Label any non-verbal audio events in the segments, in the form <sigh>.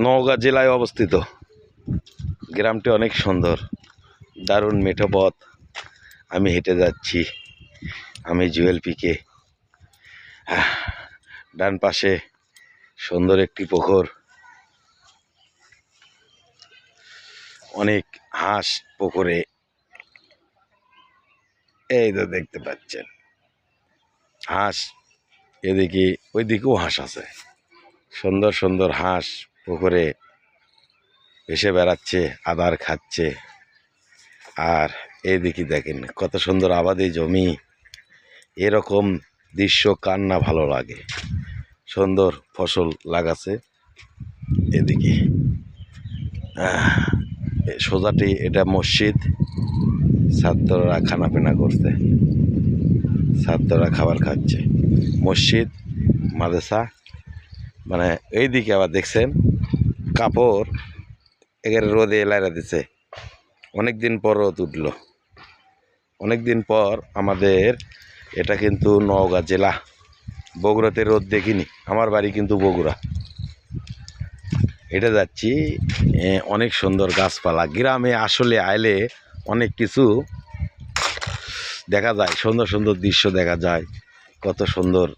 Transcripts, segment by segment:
নওগাঁ জেলায় অবস্থিত। গ্রামটি অনেক সুন্দর। দারুণ মেঠো পথ। আমি হেঁটে যাচ্ছি। আমি জুয়েল পিকে। ডান পাশে সুন্দর একটি পুকুর। অনেক হাঁস পুকুরে। এই তো দেখতে পাচ্ছেন। হাঁস, এদিকে, ওইদিকেও হাঁস আছে। সুন্দর সুন্দর হাঁস পুকুরে ভেসে বেড়াচ্ছে, আদার খাচ্ছে। আর এইদিকে দেখেন কত সুন্দর আবাদি জমি। এরকম দৃশ্য কার না ভালো লাগে। সুন্দর ফসল লাগাছে এদিকে। সোজাটি এটা মসজিদ। ছাত্ররা খানাপিনা করছে। ছাত্ররা খাবার খাচ্ছে। মসজিদ, মাদ্রাসা মানে এইদিকে আবার দেখছেন, কাপড় একের রোদে এলাইরা দিছে। অনেক দিন পর রোদ উঠল। অনেক দিন পর আমাদের এটা কিন্তু নওগাঁ জেলা। বগুড়াতে রোদ দেখিনি, আমার বাড়ি কিন্তু বগুড়া। এটা যাচ্ছি অনেক সুন্দর গাছপালা। গ্রামে আসলে আইলে অনেক কিছু দেখা যায়, সুন্দর সুন্দর দৃশ্য দেখা যায়। কত সুন্দর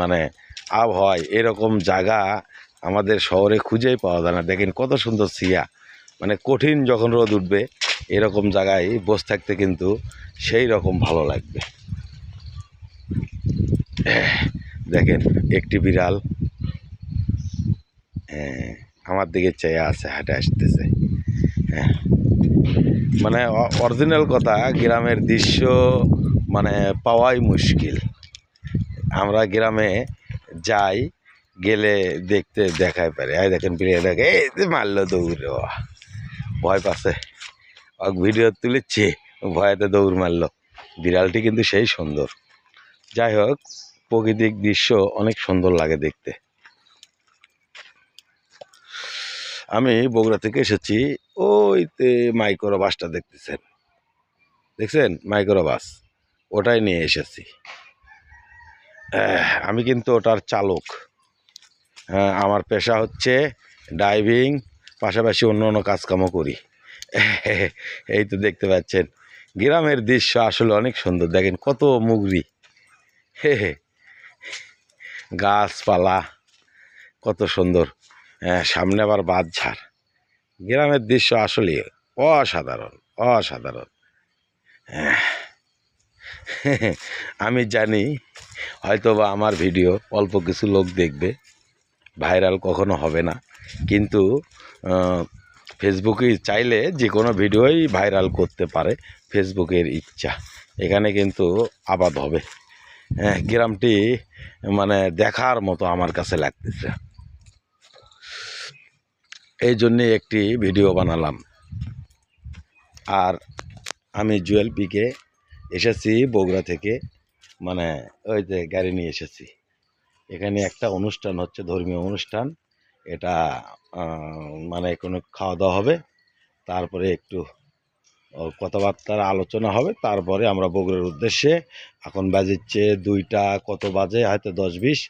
মানে আবহাওয়ায় এরকম জায়গা আমাদের শহরে খুঁজেই পাওয়া যায় না। দেখেন কত সুন্দর সিয়া। মানে কঠিন যখন রোদ উঠবে এরকম জায়গায় বসে থাকতে কিন্তু সেই রকম ভালো লাগবে। দেখেন একটি বিড়াল। হ্যাঁ, আমার দিকে চেয়ে আছে হাঁটে আসতেছে। হ্যাঁ। মানে অরিজিনাল কথা গ্রামের দৃশ্য মানে পাওয়াই মুশকিল। আমরা গ্রামে যাই, গেলে দেখতে দেখাই পারে। এই দেখেন বিরিয়ানি এই মারলো দৌড় ভয় পাচ্ছে। ও ভিডিও তুলেছে, ভয়েতে দৌড় মারলো। বিড়ালটি কিন্তু সেই সুন্দর। যাই হোক, প্রাকৃতিক দৃশ্য অনেক সুন্দর লাগে দেখতে। আমি বগুড়া থেকে এসেছি ওইতে মাইক্রো বাসটা দেখতেছেন। দেখছেন? মাইক্রো বাস ওটাই নিয়ে এসেছি। আমি কিন্তু ওটার চালক। হ্যাঁ আমার পেশা হচ্ছে ড্রাইভিং পাশাপাশি অন্য অন্য কাজকামও করি। এই তো দেখতে পাচ্ছেন গ্রামের দৃশ্য আসলে অনেক সুন্দর। দেখেন কত মুগরি। হে হে। গাছপালা কত সুন্দর। হ্যাঁ, সামনে আবার বাঁধঝাড়। গ্রামের দৃশ্য আসলে অসাধারণ অসাধারণ। হ্যাঁ। <laughs> আমি জানি হয়তো বা আমার ভিডিও অল্প কিছু লোক দেখবে, ভাইরাল কখনো হবে না। কিন্তু ফেসবুকে চাইলে যে কোনো ভিডিওই ভাইরাল করতে পারে, ফেসবুকের ইচ্ছা। এখানে কিন্তু আবাদ হবে। হ্যাঁ গ্রামটি মানে দেখার মতো আমার কাছে লাগতেছে। এই জন্যে একটি ভিডিও বানালাম। আর আমি জুয়েল পিকে এসেছি বগুড়া থেকে। মানে ওই যে গাড়ি নিয়ে এসেছি। এখানে একটা অনুষ্ঠান হচ্ছে, ধর্মীয় অনুষ্ঠান। এটা মানে কোনো খাওয়া দাওয়া হবে। তারপরে একটু কথাবার্তার আলোচনা হবে। তারপরে আমরা বগুড়ার উদ্দেশ্যে এখন বাজিচ্ছে দুইটা, কত বাজে? হয়তো দশ বিশ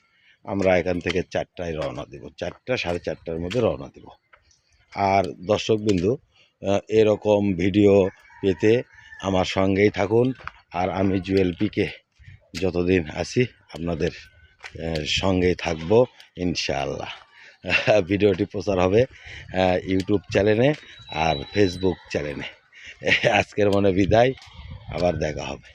আমরা এখান থেকে চারটায় রওনা দিব। চারটা, সাড়ে চারটার মধ্যে রওনা দিব। আর দর্শকবিন্দু এরকম ভিডিও পেতে আমার সঙ্গেই থাকুন। আর আমি জুয়েল পিকে যতদিন আছি আপনাদের সঙ্গেই থাকব, ইনশাআল্লাহ। <laughs> ভিডিওটি প্রচার হবে ইউটিউব চ্যানেলে আর ফেসবুক চ্যানেলে। <laughs> আজকের মনে বিদায়, আবার দেখা হবে।